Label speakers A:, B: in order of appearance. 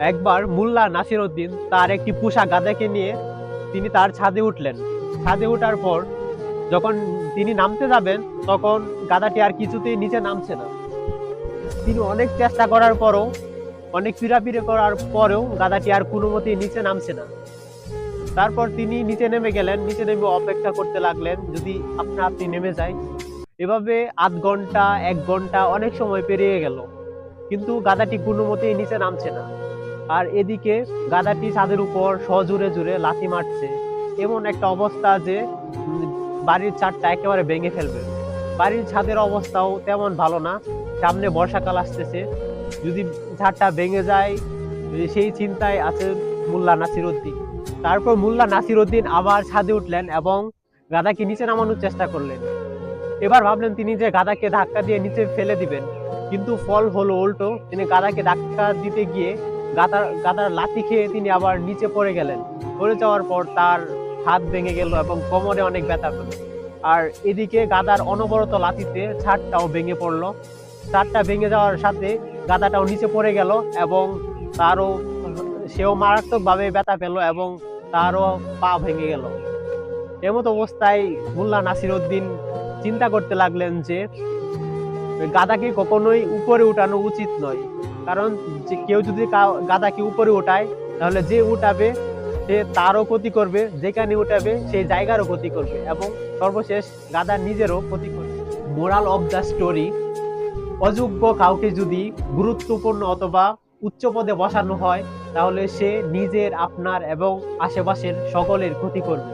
A: একবার মুল্লা নাসিরউদ্দিন তার একটি পোষা গাদাকে নিয়ে তিনি তার ছাদে উঠলেন। ছাদে ওঠার পর যখন তিনি নামতে যাবেন, তখন গাদাটি আর কিছুতেই নিচে নামছে না। তিনি অনেক চেষ্টা করার পরও, অনেক পিড়াপিড়ে করার পরেও গাদাটি আর কোনো মতেই নিচে নামছে না। তারপর তিনি নিচে নেমে গেলেন, নিচে নেমে অপেক্ষা করতে লাগলেন, যদি আপনা আপনি নেমে যায় এভাবে আধ ঘণ্টা, এক ঘণ্টা অনেক সময় পেরিয়ে গেল, কিন্তু গাদাটি কোনো মতেই নিচে নামছে না। আর এদিকে গাধাটি ছাদের উপর সজুরে জুড়ে লাথি মারছে। এমন একটা অবস্থা যে বাড়ির ছাদটা একেবারে ভেঙে ফেলবে। বাড়ির ছাদের অবস্থাও তেমন ভালো না। সামনে বর্ষাকাল আসতেছে। যদি ছাদটা ভেঙে যায়, সেই চিন্তায় আছে মোল্লা নাসিরউদ্দিন তারপর মোল্লা নাসিরউদ্দিন আবার ছাদে উঠলেন এবং গাধাকে নিচে নামানোর চেষ্টা করলেন। এবার ভাবলেন তিনি যে গাধাকে ধাক্কা দিয়ে নিচে ফেলে দিবেন। কিন্তু ফল হলো উল্টো। তিনি গাধাকে ধাক্কা দিতে গিয়ে গাদার গাদার লাথি খেয়ে তিনি আবার নিচে পড়ে গেলেন। পড়ে যাওয়ার পর তার হাত ভেঙে গেল এবং কোমরে অনেক ব্যথা পেল। আর এদিকে গাদার অনবরত লাথিতে ছাদটাও ভেঙে পড়ল। ছাদটা ভেঙে যাওয়ার সাথে গাদাটাও নিচে পড়ে গেল এবং তারও, সেও মারাত্মকভাবে ব্যথা পেল এবং তারও পা ভেঙে গেল। এমত অবস্থায় মোল্লা নাসির উদ্দিন চিন্তা করতে লাগলেন যে, গাদাকে কখনোই উপরে উঠানো উচিত নয়। কারণ কেউ যদি গাদাকে উপরে উঠায় তাহলে যে উঠাবে, সে তারও ক্ষতি করবে, যেখানে উঠাবে সেই জায়গারও ক্ষতি করবে এবং সর্বশেষ গাদা নিজেরও ক্ষতি করবে। মোরাল অফ দ্য স্টোরি, অযোগ্য কাউকে যদি গুরুত্বপূর্ণ অথবা উচ্চ পদে বসানো হয়, তাহলে সে নিজের আপনার এবং আশেপাশের সকলের ক্ষতি করবে।